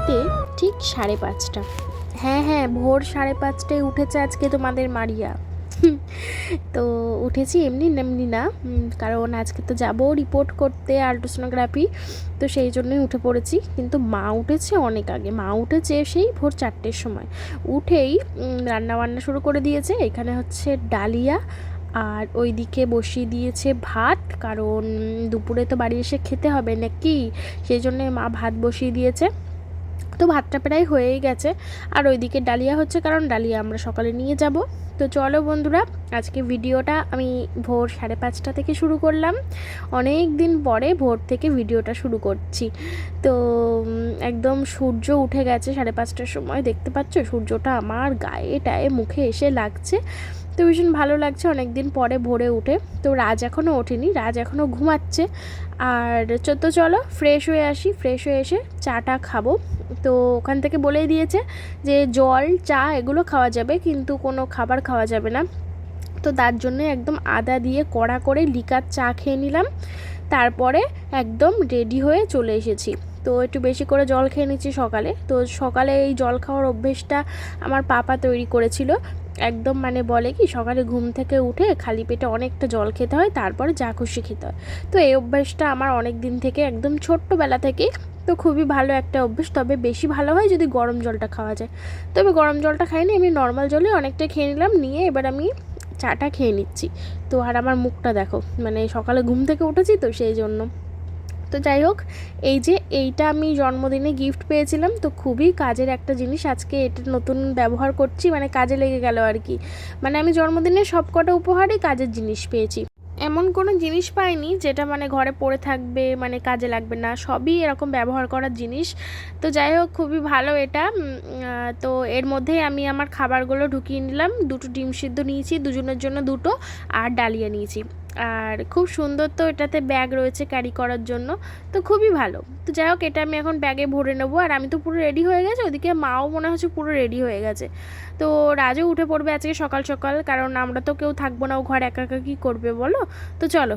এখন ঠিক সাড়ে পাঁচটা। হ্যাঁ হ্যাঁ ভোর সাড়ে পাঁচটায় উঠেছে আজকে তোমাদের মারিয়া। তো উঠেছি এমনি এমনি না কারণ আজকে তো যাব রিপোর্ট করতে আলট্রাসোনোগ্রাফি তো সেই জন্যই উঠে পড়েছি। কিন্তু মা উঠেছে অনেক আগে মা উঠেছে সেই ভোর চারটের সময়। উঠেই রান্না বান্না শুরু করে দিয়েছে এখানে হচ্ছে ডালিয়া আর ওইদিকে বসিয়ে দিয়েছে ভাত কারণ দুপুরে তো বাড়ি এসে খেতে হবে নাকি? সেই জন্যে মা ভাত বসিয়ে দিয়েছে। তো ভাতটা প্রায় হয়েই গেছে। আর ওইদিকে ডালিয়া হচ্ছে কারণ ডালিয়া আমরা সকালে নিয়ে যাব। তো চলো বন্ধুরা, আজকে ভিডিওটা আমি ভোর সাড়ে পাঁচটা থেকে শুরু করলাম। অনেক দিন পরে ভোর থেকে ভিডিওটা শুরু করছি। তো একদম সূর্য উঠে গেছে সাড়ে পাঁচটার সময়। দেখতে পাচ্ছ সূর্যটা আমার গায়ে টায়ে মুখে এসে লাগছে। তো ভীষণ ভালো লাগছে অনেক দিন পরে ভোরে উঠে। তো রাজ এখনও ওঠেনি, রাজ এখনও ঘুমাচ্ছে। আর তো চলো ফ্রেশ হয়ে আসি ফ্রেশ হয়ে এসে চাটা খাব। তো ওখান থেকে বলেই দিয়েছে যে জল, চা এগুলো খাওয়া যাবে, কিন্তু কোনো খাবার খাওয়া যাবে না। তো তার জন্য একদম আদা দিয়ে কড়া করে লিকার চা খেয়ে নিলাম। তারপরে একদম রেডি হয়ে চলে এসেছি। তো একটু বেশি করে জল খেয়ে নিচ্ছি সকালে। তো সকালে এই জল খাওয়ার অভ্যেসটা আমার পাপা তৈরি করেছিল। একদম মানে বলে কি, সকালে ঘুম থেকে উঠে খালি পেটে অনেকটা জল খেতে হয়, তারপরে যা খুশি খেতে হয়। তো এই অভ্যেসটা আমার অনেক দিন থেকে, একদম ছোট্টবেলা থেকেই তো খুবই ভালো একটা অভ্যেস। তবে বেশি ভালো হয় যদি গরম জলটা খাওয়া যায়। তবে গরম জলটা খাইনি আমি নর্মাল জলে অনেকটা খেয়ে নিলাম, নিয়ে এবার আমি চাটা খেয়ে নিচ্ছি। তো আর আমার মুখটা দেখো মানে সকালে ঘুম থেকে উঠেছি তো সেই জন্য। তো যাই হোক, এই যে এইটা আমি জন্মদিনে গিফট পেয়েছিলাম, তো খুবই কাজের একটা জিনিস আজকে এটা নতুন ব্যবহার করছি মানে কাজে লেগে গেল আর কি। মানে আমি জন্মদিনে সব কটা উপহারই কাজের জিনিস পেয়েছি। এমন কোনো জিনিস পাইনি যেটা মানে ঘরে পড়ে থাকবে মানে কাজে লাগবে না, সবই এরকম ব্যবহার করার জিনিস। তো যাই হোক, খুবই ভালো এটা। তো এর মধ্যেই আমি আমার খাবারগুলো ঢুকিয়ে নিলাম, দুটো ডিম সিদ্ধ নিয়েছি, দুজনের জন্য দুটো, আর ডালিয়া নিয়েছি। আর খুব সুন্দর তো এটাতে ব্যাগ রয়েছে ক্যারি করার জন্য, তো খুবই ভালো। তো যাই হোক, এটা আমি এখন ব্যাগে ভরে নেব। আর আমি তো পুরো রেডি হয়ে গেছে, ওদিকে মাও মনে হচ্ছে পুরো রেডি হয়ে গেছে। তো রাজও উঠে পড়বে আজকে সকাল সকাল, কারণ আমরা তো কেউ থাকব না, ও ঘর একা একা কী করবে বলো? তো চলো।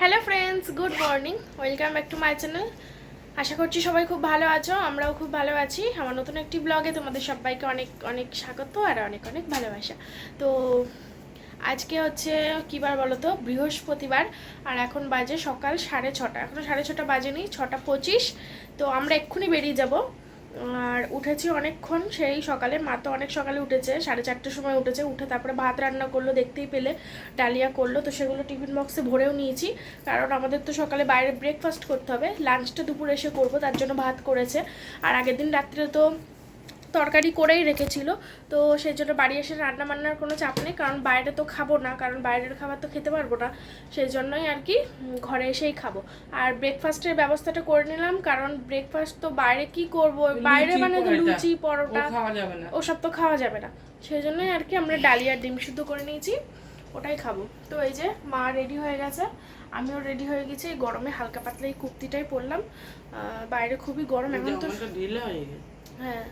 Hello friends good morning welcome back to my channel আশা করছি সবাই খুব ভালো আছো, আমরাও খুব ভালো আছি। আমার নতুন একটি ব্লগে তোমাদের সবাইকে অনেক অনেক স্বাগত আর অনেক অনেক ভালোবাসা। তো আজকে হচ্ছে, কী বার বলো তো? বৃহস্পতিবার। আর এখন বাজে সকাল সাড়ে ছটা। এখনও সাড়ে ছটা বাজেনি, ছটা পঁচিশ। তো আমরা এক্ষুনি বেরিয়ে যাব। আর উঠেছি অনেকক্ষণ সেই সকালে। মা তো অনেক সকালে উঠেছে, সাড়ে চারটের সময় উঠেছে। উঠে তারপরে ভাত রান্না করল, দেখতেই পেলে। ডালিয়া করল। তো সেগুলো টিফিন বক্সে ভরেও নিয়েছি। কারণ আমাদের তো সকালে বাইরে ব্রেকফাস্ট করতে হবে। লাঞ্চটা দুপুরে এসে করব, তার জন্য ভাত করেছে। আর আগের দিন রাত্রে তো তরকারি করেই রেখেছিল। তো সেই জন্য বাড়ি এসে রান্না বান্নার কোনো চাপ নেই কারণ বাইরে তো খাব না কারণ বাইরের খাবার তো খেতে পারব না। সেই জন্যই আর কি ঘরে এসেই খাব। আর ব্রেকফাস্টের ব্যবস্থাটা করে নিলাম কারণ ব্রেকফাস্ট তো বাইরে কি করব? বাইরে মানে। লুচি ও পরোটা ওসব তো খাওয়া যাবে না। সেই জন্যই আর কি আমরা ডালিয়ার ডিম সিদ্ধ করে নিয়েছি ওটাই খাব। তো এই যে মা রেডি হয়ে গেছে আমিও রেডি হয়ে গেছি এই গরমে হালকা পাতলা এই কুর্তিটাই পরলাম। বাইরে খুবই গরম এখন তো ঢিলা হয়ে গেছে। হ্যাঁ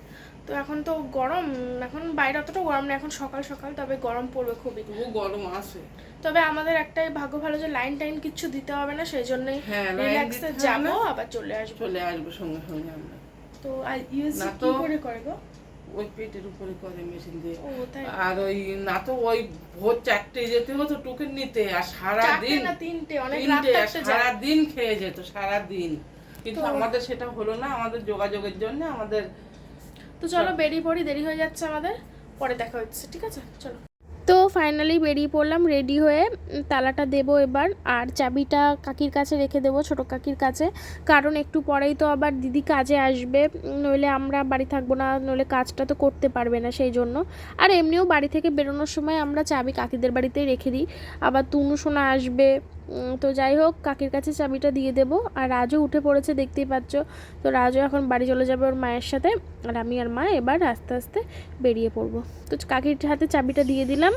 তো এখন তো গরম এখন বাইরে অতটা গরম না এখন সকাল সকাল তবে গরম পড়বে খুবই। গরম আসে তবে আমাদের একটাই ভাগ্য ভালো যে লাইন টাইন কিচ্ছু দিতে হবে না সেই জন্যই রিল্যাক্সে যাব আবার চলে আসব। চলে আসবে সঙ্গে সঙ্গে আমরা। তো আর কি করে করে গো? ওই পেটের উপরে করে মেশিন দিয়ে। আর ওই না তো ওই ভোর চারটে যেতে হতো টোকেন নিতে আর সারা দিন তিনটে অনেক সারা দিন খেয়ে যেত সারা দিন কিন্তু আমাদের সেটা হলো না আমাদের যোগাযোগের জন্য আমাদের তো চলো বেরিয়ে পড়ি দেরি হয়ে যাচ্ছে আমাদের। পরে দেখা হচ্ছে ঠিক আছে? চলো। তো ফাইনালি বেরিয়ে পড়লাম রেডি হয়ে তালাটা দেবো এবার আর চাবিটা কাকির কাছে রেখে দেবো ছোটো কাকির কাছে। কারণ একটু পরেই তো আবার দিদি কাজে আসবে নইলে আমরা বাড়ি থাকব না নইলে কাজটা তো করতে পারবে না সেই জন্য। আর এমনিও বাড়ি থেকে বেরোনোর সময় আমরা চাবি কাকিদের বাড়িতেই রেখে দিই। আবার তুনু সোনা আসবে তো যাই হোক কাকির কাছে চাবিটা দিয়ে দেবো। আর রাজও উঠে পড়েছে দেখতেই পাচ্ছ। তো রাজও এখন বাড়ি চলে যাবে ওর মায়ের সাথে। আর আমি আর মা এবার আস্তে আস্তে বেরিয়ে পড়ব। তো কাকির হাতে চাবিটা দিয়ে দিলাম।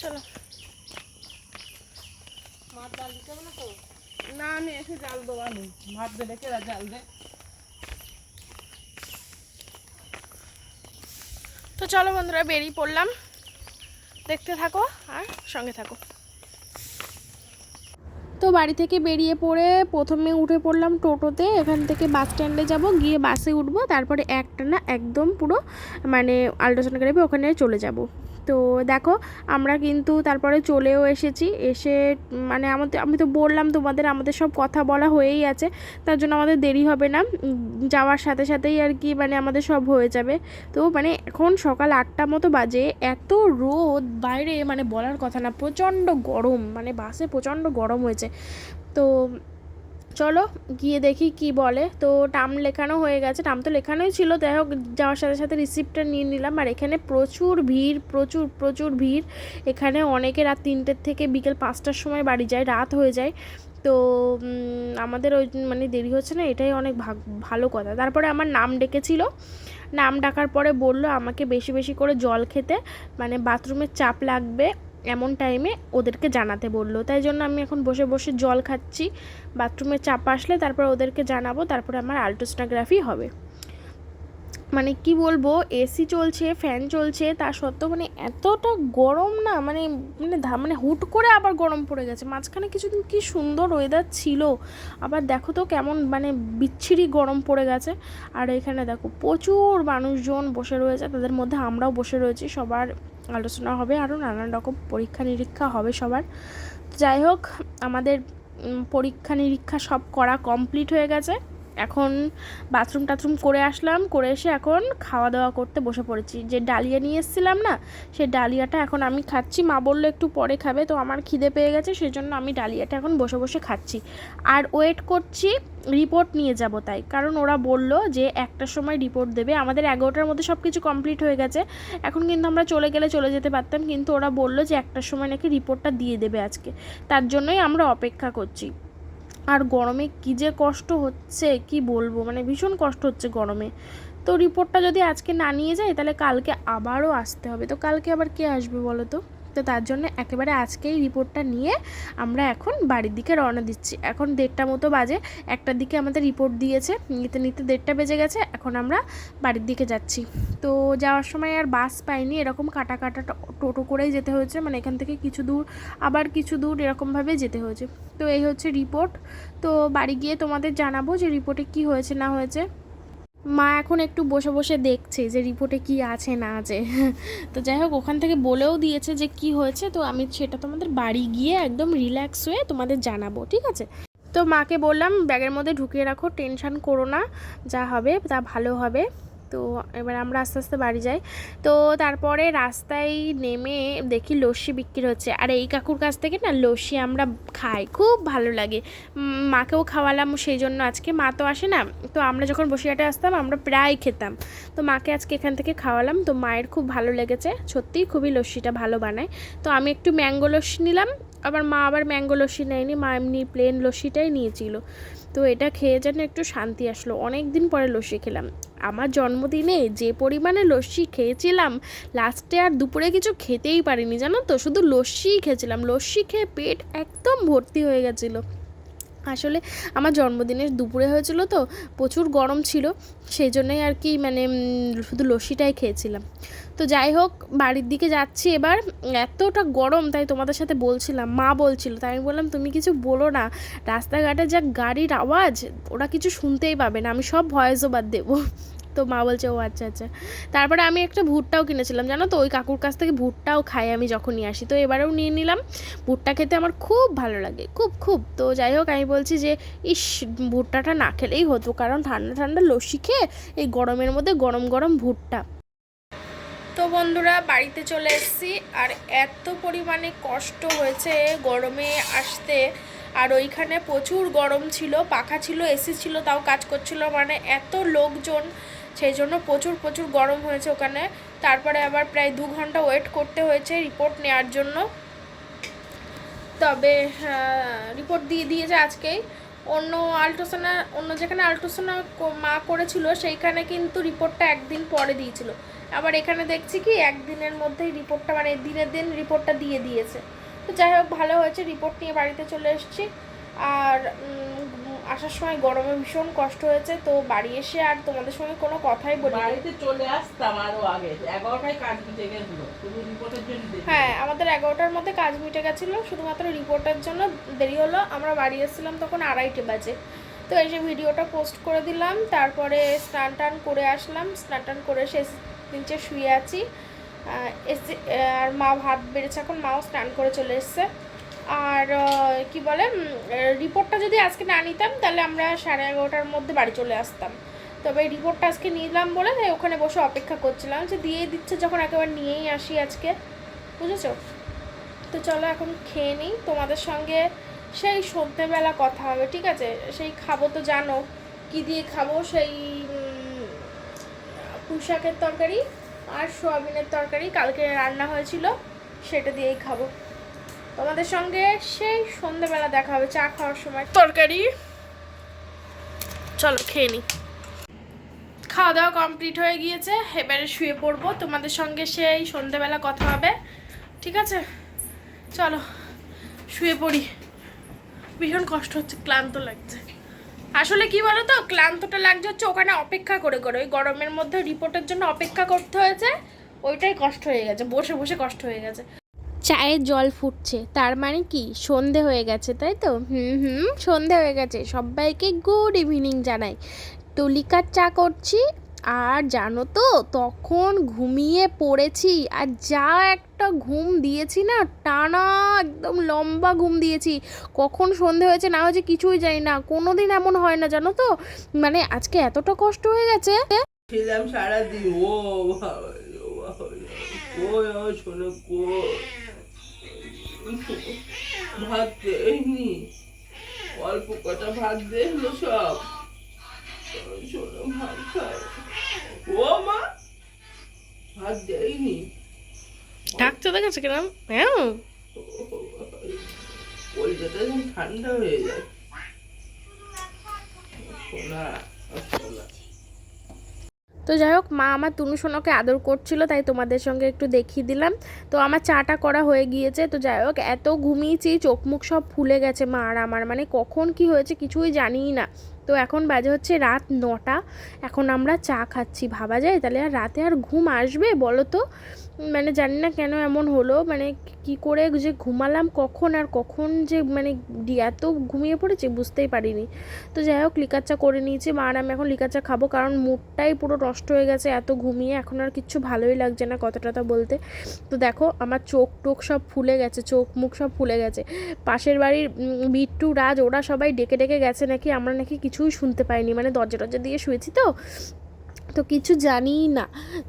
চলো। না আমি এসে জাল দেবো আমি ভাত দে জাল দে। তো চলো বন্ধুরা বেরিয়ে পড়লাম। দেখতে থাকো আর সঙ্গে থাকো। তো বাড়ি থেকে বেরিয়ে পড়ে প্রথমে উঠে পড়লাম টোটোতে। এখান থেকে বাস স্ট্যান্ডে যাব, গিয়ে বাসে উঠবো, তারপরে একটা না একদম পুরো মানে আল্ট্রাসাউন্ড আল্ট্রাসোনোগ্রাফি ওখানে চলে যাব। তো দেখো, আমরা কিন্তু তারপরে চলেও এসেছি। এসে মানে আমাদের, আমি তো বললাম তোমাদের, আমাদের সব কথা বলা হয়েই আছে। তার জন্য আমাদের দেরি হবে না। যাওয়ার সাথে সাথেই আর কি মানে আমাদের সব হয়ে যাবে। তো মানে এখন সকাল আটটা মতো বাজে। এত রোদ, বাইরে মানে বলার কথা না, প্রচণ্ড গরম মানে বাসে প্রচণ্ড গরম হয়েছে। তো চলো গিয়ে দেখি কি বলে। তো টাম লেখানো হয়ে গেছে। টাম তো লেখানোই ছিল। যাই হোক, যাওয়ার সাথে সাথে রিসিপ্টটা নিয়ে নিলাম। আর এখানে প্রচুর ভিড়, প্রচুর প্রচুর ভিড়। এখানে অনেকে রাত তিনটের থেকে বিকেল পাঁচটার সময় বাড়ি যায়, রাত হয়ে যায়। তো আমাদের ওই মানে দেরি হচ্ছে না, এটাই অনেক ভাগ, ভালো কথা। তারপরে আমার নাম ডেকেছিল। নাম ডাকার পরে বলল, আমাকে বেশি বেশি করে জল খেতে মানে বাথরুমের চাপ লাগবে এমন টাইমে ওদেরকে জানাতে বলল। তাই জন্য আমি এখন বসে বসে জল খাচ্ছি বাথরুমে চাপ আসলে তারপর ওদেরকে জানাব, তারপরে আমার আলট্রাসোনোগ্রাফি হবে। মানে কি বলব এসি চলছে ফ্যান চলছে, তা সত্ত্বেও মানে এতটা গরম না মানে মানে মানে হুট করে আবার গরম পড়ে গেছে। মাঝখানে কিছুদিন কি সুন্দর ওয়েদার ছিল, আবার দেখো তো কেমন মানে বিচ্ছিরি গরম পড়ে গেছে। আর এখানে দেখো প্রচুর মানুষজন বসে রয়েছে, তাদের মধ্যে আমরাও বসে রয়েছি, সবার আলোচনা হবে আরও নানান রকম পরীক্ষা নিরীক্ষা হবে সবার। যাই হোক, আমাদের পরীক্ষা নিরীক্ষা সব করা কমপ্লিট হয়ে গেছে। এখন বাথরুম টাথরুম করে আসলাম, করে এসে এখন খাওয়া দাওয়া করতে বসে পড়েছি। যে ডালিয়া নিয়ে এসেছিলাম না, সে ডালিয়াটা এখন আমি খাচ্ছি। মা বলল একটু পরে খাবে, তো আমার খিদে পেয়ে গেছে সেই জন্য আমি ডালিয়াটা এখন বসে বসে খাচ্ছি। আর ওয়েট করছি রিপোর্ট নিয়ে যাব তাই। কারণ ওরা বলল যে একটার সময় রিপোর্ট দেবে। আমাদের এগারোটার মধ্যে সব কিছু কমপ্লিট হয়ে গেছে। এখন কিন্তু আমরা চলে গেলে চলে যেতে পারতাম, কিন্তু ওরা বলল যে একটার সময় নাকি রিপোর্টটা দিয়ে দেবে আজকে। তার জন্যই আমরা অপেক্ষা করছি। আর গরমে কী যে কষ্ট হচ্ছে, কি বলব? মানে ভীষণ কষ্ট হচ্ছে গরমে। তো রিপোর্টটা যদি আজকে না নিয়ে যায়, তাহলে কালকে আবারও আসতে হবে। তো কালকে আবার কে আসবে বলো তো? তো তার জন্য একেবারে আজকেই রিপোর্টটা নিয়ে আমরা এখন বাড়ির দিকে রওনা দিচ্ছি। এখন দেড়টা মতো বাজে একটার দিকে আমাদের রিপোর্ট দিয়েছে, নিতে নিতে দেড়টা বেজে গেছে, এখন আমরা বাড়ির দিকে যাচ্ছি। তো যাওয়ার সময় আর বাস পাইনি, এরকম কাটা কাটা টোটো করেই যেতে হয়েছে মানে এখান থেকে কিছু দূর, আবার কিছু দূর এরকমভাবে যেতে হয়েছে। তো এই হচ্ছে রিপোর্ট। তো বাড়ি গিয়ে তোমাদের জানাব যে রিপোর্টে কি হয়েছে, না হয়েছে। মা এখন একটু বসে বসে দেখছে যে রিপোর্টে কি আছে, না আছে। তো যাই হোক, ওখান থেকে বলেও দিয়েছে যে কি হয়েছে। তো আমি সেটা তোমাদের বাড়ি গিয়ে একদম রিল্যাক্স হয়ে তোমাদের জানাব, ঠিক আছে? তো মাকে বললাম, ব্যাগের মধ্যে ঢুকিয়ে রাখো, টেনশান করো না। যা হবে, তা ভালো হবে। তো এবার আমরা আস্তে আস্তে বাড়ি যাই। তো তারপরে রাস্তায় নেমে দেখি লস্যি বিক্রি হচ্ছে। আর এই কাকুর কাছ থেকে না লস্যি আমরা খাই, খুব ভালো লাগে। মাকেও খাওয়ালাম সেই জন্য আজকে, মা তো আসে না। তো আমরা যখন বসিরহাটে আসতাম, আমরা প্রায় খেতাম। তো মাকে আজকে এখান থেকে খাওয়ালাম। তো মায়ের খুব ভালো লেগেছে। সত্যিই খুবই লস্যিটা ভালো বানায়। তো আমি একটু ম্যাঙ্গো লস্যি নিলাম। আবার মা আবার ম্যাঙ্গো লস্যি নেয়নি। মা এমনি প্লেন লস্যিটাই নিয়েছিল। তো এটা খেয়ে যেন একটু শান্তি আসলো। অনেক দিন পরে লস্যি খেলাম। আমার জন্মদিনে যে পরিমাণে লস্যি খেয়েছিলাম, লাস্টে আর দুপুরে কিছু খেতেই পারিনি, জানো তো? শুধু লস্যিই খেয়েছিলাম। লস্যি খেয়ে পেট একদম ভর্তি হয়ে গেছিল। আসলে আমার জন্মদিনের দুপুরে হয়েছিল তো, প্রচুর গরম ছিল, সেই জন্যই আর কি মানে শুধু লস্যিটাই খেয়েছিলাম। তো যাই হোক, বাড়ির দিকে যাচ্ছি এবার, এতটা গরম তাই তোমাদের সাথে বলছিলাম, মা বলছিল, তাই আমি বললাম, তুমি কিছু বলো না, রাস্তাঘাটে যা গাড়ির আওয়াজ, ওরা কিছু শুনতেই পাবে না, আমি সব ভয়েস ওভার দেবো। তো মা বলছে, ও আচ্ছা আচ্ছা। তারপরে আমি একটা ভুট্টাও কিনেছিলাম, জানো তো? ওই কাকুর কাছ থেকে ভুট্টাও খাই আমি যখনই আসি। তো এবারেও নিয়ে নিলাম। ভুট্টা খেতে আমার খুব ভালো লাগে, খুব খুব। তো যাই হোক, আমি বলছি যে, ইস, ভুট্টাটা না খেলেই হতো, কারণ ঠান্ডা ঠান্ডা লস্যি খেয়ে এই গরমের মধ্যে গরম গরম ভুট্টা। তো বন্ধুরা, বাড়িতে চলে এসেছি, আর এত পরিমাণে কষ্ট হয়েছে গরমে আসতে। আর ওইখানে প্রচুর গরম ছিল, পাখা ছিল, এসি ছিল, তাও কাজ করছিল মানে এত লোকজন সেই জন্য প্রচুর প্রচুর গরম হয়েছে ওখানে। তারপরে আবার প্রায় দু ঘণ্টা ওয়েট করতে হয়েছে রিপোর্ট নেওয়ার জন্য। তবে রিপোর্ট দিয়ে দিয়েছে আজকেই। অন্য আল্ট্রাসোনা অন্য যেখানে আল্ট্রাসোনা মা করেছিল, সেইখানে কিন্তু রিপোর্টটা একদিন পরে দিয়েছিল। আবার এখানে দেখছি কি, একদিনের মধ্যেই রিপোর্টটা মানে দিনের দিন রিপোর্টটা দিয়ে দিয়েছে। তো যাই হোক, ভালো হয়েছে রিপোর্ট নিয়ে বাড়িতে চলে এসেছি। আর আসার সময় গরমে ভীষণ কষ্ট হয়েছে তো বাড়ি এসে আর তোমাদের সঙ্গে কোনো কথাই বলি বাড়িতে চলে আসতাম আরও আগে এগারোটায় কাজ মিটে গেছিল তুমি রিপোর্টের জন্য হ্যাঁ আমাদের এগারোটার মধ্যে কাজ মিটে গেছিল শুধুমাত্র রিপোর্টের জন্য দেরি হলো। আমরা বাড়ি এসেছিলাম তখন আড়াইটে বাজে। তো এই যে ভিডিওটা পোস্ট করে দিলাম তারপরে স্নান টান করে আসলাম। স্নান টান করে এসে নিচে শুয়ে আছি। এসে আর মা ভাত বেড়েছে এখন মাও স্নান করে চলে এসছে। আর কি বলে রিপোর্টটা যদি আজকে না নিতাম তাহলে আমরা সাড়ে এগারোটার মধ্যে বাড়ি চলে আসতাম। তবে রিপোর্টটা আজকে নিলাম বলে তাই ওখানে বসে অপেক্ষা করছিলাম যে দিয়ে দিচ্ছে যখন একেবারে নিয়েই আসি আজকে। বুঝেছ? তো চলো এখন খেয়ে নিই। তোমাদের সঙ্গে সেই সন্ধ্যেবেলা কথা হবে ঠিক আছে? সেই খাব তো জানো কি দিয়ে খাব? সেই উম, পুঁই শাকের তরকারি আর সোয়াবিনের তরকারি। কালকে রান্না হয়েছিল সেটা দিয়েই খাব। তোমাদের সঙ্গে সেই সন্ধ্যেবেলা দেখা হবে, চা খাওয়ার সময়। তরকারি। চলো, খেয়ে নিই খাওয়া দাওয়া কমপ্লিট হয়ে গিয়েছে, এবারে শুয়ে পড়ব। তোমাদের সঙ্গে সেই সন্ধ্যেবেলা কথা হবে, ঠিক আছে? চলো, শুয়ে পড়ি। ভীষণ কষ্ট হচ্ছে, ক্লান্ত লাগছে। আসলে কি বলো তো ক্লান্তটা লাগছে হচ্ছে ওখানে অপেক্ষা করে করে। ওই গরমের মধ্যে রিপোর্টের জন্য অপেক্ষা করতে হয়েছে, ওইটাই কষ্ট হয়ে গেছে, বসে বসে কষ্ট হয়ে গেছে। চায়ের জল ফুটছে। তার মানে কি? সন্ধে হয়ে গেছে, তাই তো? হুম হুম, সন্ধে হয়ে গেছে। সবাইকে গুড ইভিনিং জানাই। তো লিকার চা করছি। আর জানো তো, তখন ঘুমিয়ে পড়েছি। আর যা একটা ঘুম দিয়েছি না, টানা একদম লম্বা ঘুম দিয়েছি। কখন সন্ধে হয়েছে না হয়েছে কিছুই জানি না। কোনো দিন এমন হয় না, জানো তো? মানে আজকে এতটা কষ্ট হয়ে গেছে। ছিলাম সারাদিন। ও ও আমার শোনো কই ভাত দেয়নি। অল্প কটা ভাত দেখল সব। আমার শোনো ভাত খাও ও মা ভাত দেয়নি। ডাকতে দেখেছে কিরম হ্যাঁ। কলকাতা যখন ঠান্ডা হয়ে যায়। সোনা সোনা। তো যাই হোক, মা আমার তুনু সোনাকে আদর করছিল, তাই তোমাদের সঙ্গে একটু দেখিয়ে দিলাম। তো আমার চাটা করা হয়ে গিয়েছে, তো যাই হোক, এত ঘুমিয়েছি, চোখ মুখ সব ফুলে গেছে মা আর আমার। মানে কখন কি হয়েছে কিছুই জানিই না। তো এখন বাজে হচ্ছে রাত নটা, এখন আমরা চা খাচ্ছি। ভাবা যায় তাহলে আর রাতে আর ঘুম আসবে বলো তো? মানে জানি না কেন এমন হলো মানে কি করে যে ঘুমালাম কখন আর কখন যে মানে এত ঘুমিয়ে পড়েছি বুঝতেই পারিনি। তো যাই হোক, লিকার চা করে নিয়েছি। মা আর আমি এখন লিকার চা খাব কারণ মুডটাই পুরো নষ্ট হয়ে গেছে, এত ঘুমিয়ে এখন আর কিচ্ছু ভালোই লাগছে না কথা টথা বলতে। তো দেখো, আমার চোখ টোক সব ফুলে গেছে, চোখ মুখ সব ফুলে গেছে। পাশের বাড়ির বিট্টু রাজ, ওরা সবাই ডেকে ডেকে গেছে নাকি, আমরা নাকি কিছুই শুনতে পাইনি। মানে দরজা টরজা দিয়ে শুয়েছি তো তো কিছু জানিই না।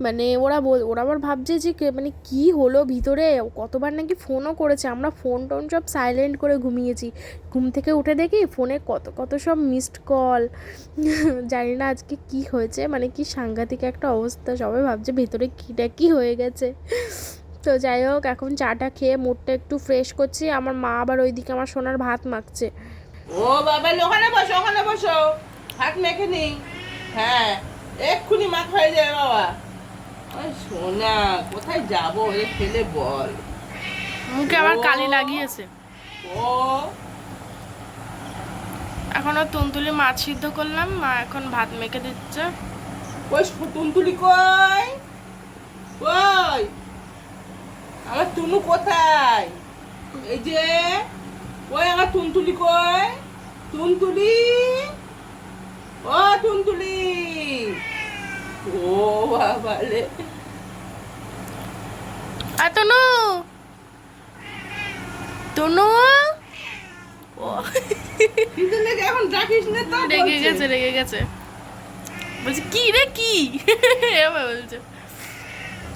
মানে ওরা বল, ওরা আবার ভাবছে যে মানে কি হলো ভিতরে? কতবার নাকি ফোনও করেছে। আমরা ফোন টোন সব সাইলেন্ট করে ঘুমিয়েছি। ঘুম থেকে উঠে দেখি ফোনে কত কত সব মিসড কল জানি না আজকে কি হয়েছে মানে কি সাংঘাতিক একটা অবস্থা। সবাই ভাবছে ভেতরে কীটা কি হয়ে গেছে। তো যাই হোক, এখন চাটা খেয়ে মুডটা একটু ফ্রেশ করছি। আমার মা আবার ওইদিকে আমার সোনার ভাত মাখছে। ও বাবা, ওখানে বসো ওখানে বসো। হাত মেখে নেই হ্যাঁ। এক্ষুনি মাথা হয়ে যায় বাবা। ওই সোনা কোথায় যাব? এ ফেলে বল। মুখে আবার কালি লাগিয়েছে। ও। এখনও তুনতুলি মাছ সিদ্ধ করলাম মা এখন ভাত মেখে দিচ্ছে। ওই তুনতুলি কই? কই? আমার তুনু কোথায়? এই যে ওই আমার তুনতুলি কই? তুনতুলি? ও তুনতুলি। ও আর তনু তনু এখন ডাকিস না তো রেগে গেছে রেগে গেছে। বলছি কি রে কি? বলছে।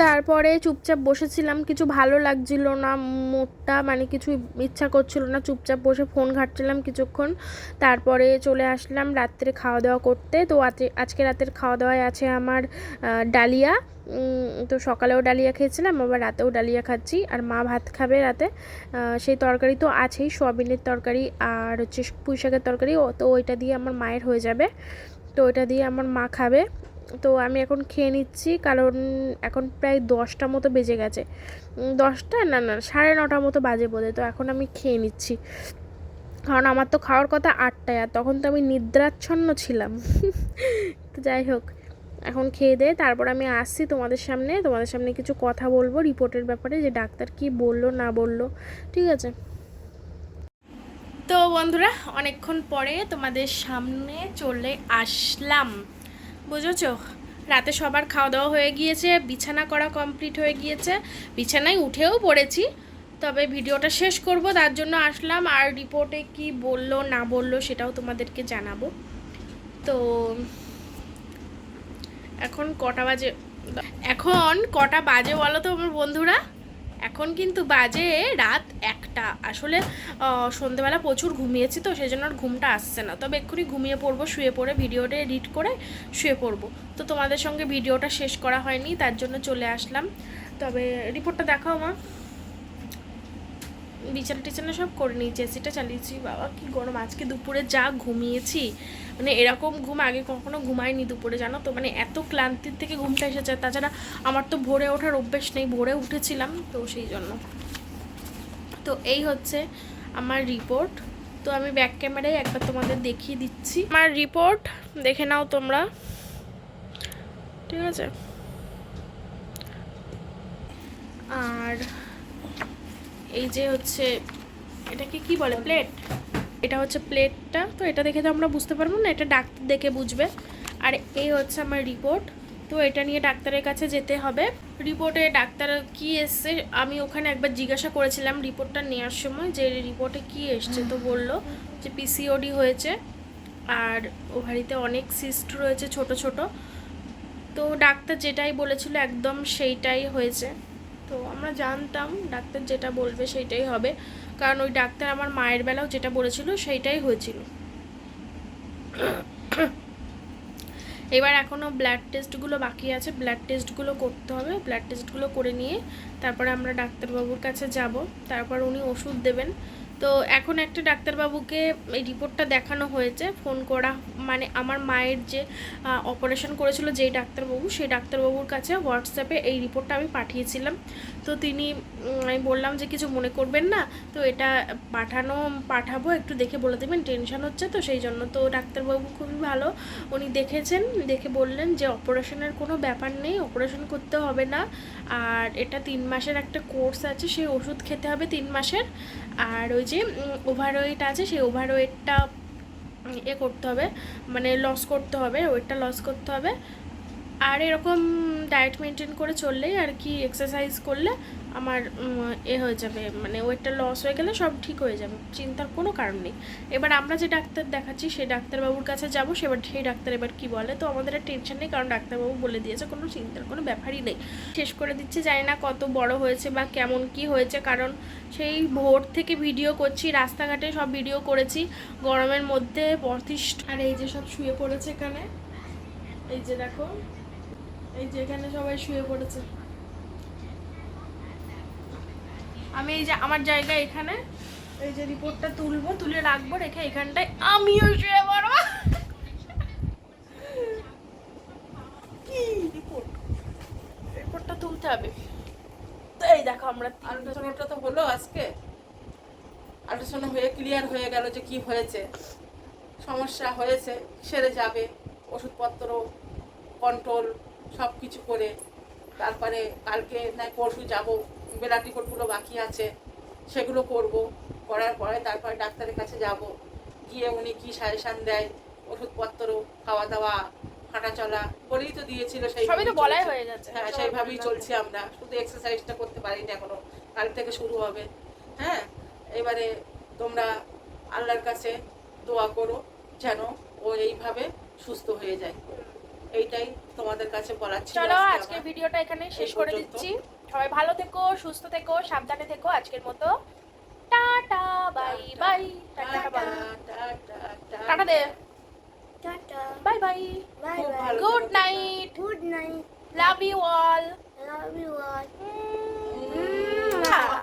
তারপরে চুপচাপ বসেছিলাম। কিছু ভালো লাগছিল না, মুডটা মানে কিছু ইচ্ছা করছিল না, চুপচাপ বসে ফোন ঘাটছিলাম কিছুক্ষণ। তারপরে চলে আসলাম রাত্রে খাওয়া দাওয়া করতে। তো আজকে- রাতের খাওয়া দাওয়ায় আছে আমার ডালিয়া। তো সকালেও ডালিয়া খেয়েছিলাম, আবার রাতেও ডালিয়া খাচ্ছি। আর মা ভাত খাবে রাতে। সেই তরকারি তো আছেই, সোয়াবিনের তরকারি আর হচ্ছে পুঁই শাকের তরকারি তো ওইটা দিয়ে আমার মায়ের হয়ে যাবে। তো ওইটা দিয়ে আমার মা খাবে। তো আমি এখন খেয়ে নিচ্ছি, কারণ এখন প্রায় দশটা মতো বেজে গেছে। দশটা? না না, সাড়ে নটা মতো বাজে বোধে তো এখন আমি খেয়ে নিচ্ছি। কারণ আমার তো খাওয়ার কথা আটটায়, আর তখন তো আমি নিদ্রাচ্ছন্ন ছিলাম। তো যাই হোক, এখন খেয়ে দে, তারপর আমি আসছি তোমাদের সামনে। তোমাদের সামনে কিছু কথা বলব, রিপোর্টের ব্যাপারে, যে ডাক্তার কি বলল, না বলল, ঠিক আছে? তো বন্ধুরা, অনেকক্ষণ পরে তোমাদের সামনে চলে আসলাম। বুঝেছ? রাতে সবার খাওয়া দাওয়া হয়ে গিয়েছে, বিছানা করা কমপ্লিট হয়ে গিয়েছে। বিছানায় উঠেও পড়েছি। তবে ভিডিওটা শেষ করব, তার জন্য আসলাম। আর রিপোর্টে কি বলল, না বলল, সেটাও তোমাদেরকে জানাব। তো, এখন কটা বাজে? এখন কটা বাজে বলো তো আমার বন্ধুরা? এখন কিন্তু বাজে রাত একটা। আসলে সন্ধেবেলা প্রচুর ঘুমিয়েছি তো সেই জন্য ঘুমটা আসছে না। তবে এক্ষুনি ঘুমিয়ে পড়ব, শুয়ে পড়ে ভিডিওটা এডিট করে শুয়ে পড়ব। তো তোমাদের সঙ্গে ভিডিওটা শেষ করা হয়নি, তার জন্য চলে আসলাম। তবে রিপোর্টটা দেখাও মা। বিছানা টিছানা সব করে নিয়েছি, এসিটা চালিয়েছি, বাবা কি গরম, আজকে দুপুরে যা ঘুমিয়েছি মানে এরকম ঘুম আগে কখনো ঘুমাইনি দুপুরে, জানো তো মানে এত ক্লান্তির থেকে ঘুমটা এসেছে, তাছাড়া আমার তো ভোরে ওঠার অভ্যেস নেই, ভোরে উঠেছিলাম, তো সেই জন্য। তো এই হচ্ছে আমার রিপোর্ট তো আমি ব্যাক ক্যামেরায় একবার তোমাদের দেখিয়ে দিচ্ছি। আমার রিপোর্ট দেখে নাও তোমরা, ঠিক আছে? আর এই যে হচ্ছে, এটাকে কি বলে প্লেট এটা হচ্ছে প্লেটটা তো এটা দেখে তো আমরা বুঝতে পারব না, এটা ডাক্তার দেখে বুঝবে। আর এই হচ্ছে আমার রিপোর্ট তো এটা নিয়ে ডাক্তারের কাছে যেতে হবে। রিপোর্টে ডাক্তার কি এসছে, আমি ওখানে একবার জিজ্ঞাসা করেছিলাম রিপোর্টটা নেওয়ার সময়, যে রিপোর্টে কি এসছে, তো বলল যে পিসিওডি হয়েছে, আর ওভারিতে অনেক সিস্ট রয়েছে ছোট ছোট। তো ডাক্তার যেটাই বলেছিল, একদম সেইটাই হয়েছে। তো আমরা জানতাম, ডাক্তার যেটা বলবে সেটাই হবে। কারণ ওই ডাক্তার আমার মায়ের বেলাও যেটা বলেছিল সেইটাই হয়েছিল। এবার এখনও ব্লাড টেস্টগুলো বাকি আছে। ব্লাড টেস্টগুলো করতে হবে। ব্লাড টেস্টগুলো করে নিয়ে তারপরে আমরা ডাক্তারবাবুর কাছে যাব। তারপর উনি ওষুধ দেবেন। তো এখন একটা ডাক্তারবাবুকে এই রিপোর্টটা দেখানো হয়েছে, ফোন করা মানে আমার মায়ের যে অপারেশন করেছিল যেই ডাক্তারবাবু, সেই ডাক্তারবাবুর কাছে হোয়াটসঅ্যাপে এই রিপোর্টটা আমি পাঠিয়েছিলাম। তো তিনি আমি বললাম যে কিছু মনে করবেন না, তো এটা পাঠানো, পাঠাবো, একটু দেখে বলে দেবেন, টেনশন হচ্ছে তো সেই জন্য তো ডাক্তারবাবু খুবই ভালো। উনি দেখেছেন, দেখে বললেন যে অপারেশনের কোনো ব্যাপার নেই, অপারেশন করতে হবে না, আর এটা তিন মাসের একটা কোর্স আছে সেই ওষুধ খেতে হবে তিন মাসের, আর ওই যে ওভারওয়েট আছে, সেই ওভারওয়েটটা এ করতে হবে মানে লস করতে হবে, ওয়েটটা লস করতে হবে আর এরকম ডায়েট মেনটেন করে চললেই আর কি এক্সারসাইজ করলে আমার এ হয়ে যাবে মানে ওয়েটটা লস হয়ে গেলে সব ঠিক হয়ে যাবে, চিন্তার কোনো কারণ নেই। এবার আমরা যে ডাক্তার দেখাচ্ছি, সেই ডাক্তারবাবুর কাছে যাব সেবার সেই ডাক্তার এবার কি বলে, তো আমাদের আর টেনশন নেই, কারণ ডাক্তারবাবু বলে দিয়েছে, কোনো চিন্তার কোনো ব্যাপারই নেই। শেষ করে দিচ্ছে, জানি না কত বড় হয়েছে বা কেমন কি হয়েছে, কারণ সেই ভোর থেকে ভিডিও করছি, রাস্তাঘাটে সব ভিডিও করেছি, গরমের মধ্যে বর্তিষ্ঠ আর এই যে সব শুয়ে পড়েছে এখানে, এই যে দেখো এই যে এখানে সবাই শুয়ে পড়েছে। আমি এই যে আমার জায়গা এখানে, এই যে রিপোর্টটা তুলবো, তুলে রাখব, রেখে এখানটায় আমিও শুয়ে পড়ব। কি রিপোর্ট রিপোর্টটা তুলতে হবে। তো এই দেখো আমরা তো হলো আজকে। হয়ে ক্লিয়ার হয়ে গেল যে কি হয়েছে। সমস্যা হয়েছে, সেরে যাবে। ওষুধপত্র কন্ট্রোল সব কিছু করে তারপরে কালকে নাই পরশু যাব বেলা টিকটগুলো বাকি আছে সেগুলো করব। করার পরে তারপরে ডাক্তারের কাছে যাব। গিয়ে উনি কি সাজেশান দেয় ওষুধপত্র খাওয়া দাওয়া হাঁটা চলা বলেই তো দিয়েছিল সেই সবই তো বলাই হয়ে যাচ্ছে হ্যাঁ সেইভাবেই চলছি আমরা। শুধু এক্সারসাইজটা করতে পারি না এখনও। কাল থেকে শুরু হবে। হ্যাঁ এবারে তোমরা আল্লাহর কাছে দোয়া করো যেন ও এইভাবে সুস্থ হয়ে যায়। এইটাই তোমাদের কাছে বলার ছিল চলো আজকে আজকের ভিডিওটা এখানে শেষ করে দিচ্ছি। সবাই ভালো থেকো সুস্থ থেকো সাবধানে থেকো। আজকের মতো tata bye bye. Tata tata, bye tata, tata. Tata. দে। Tata. Bye bye. Bye খুব bye. ভালো good night. Love you all. Love all. Mm.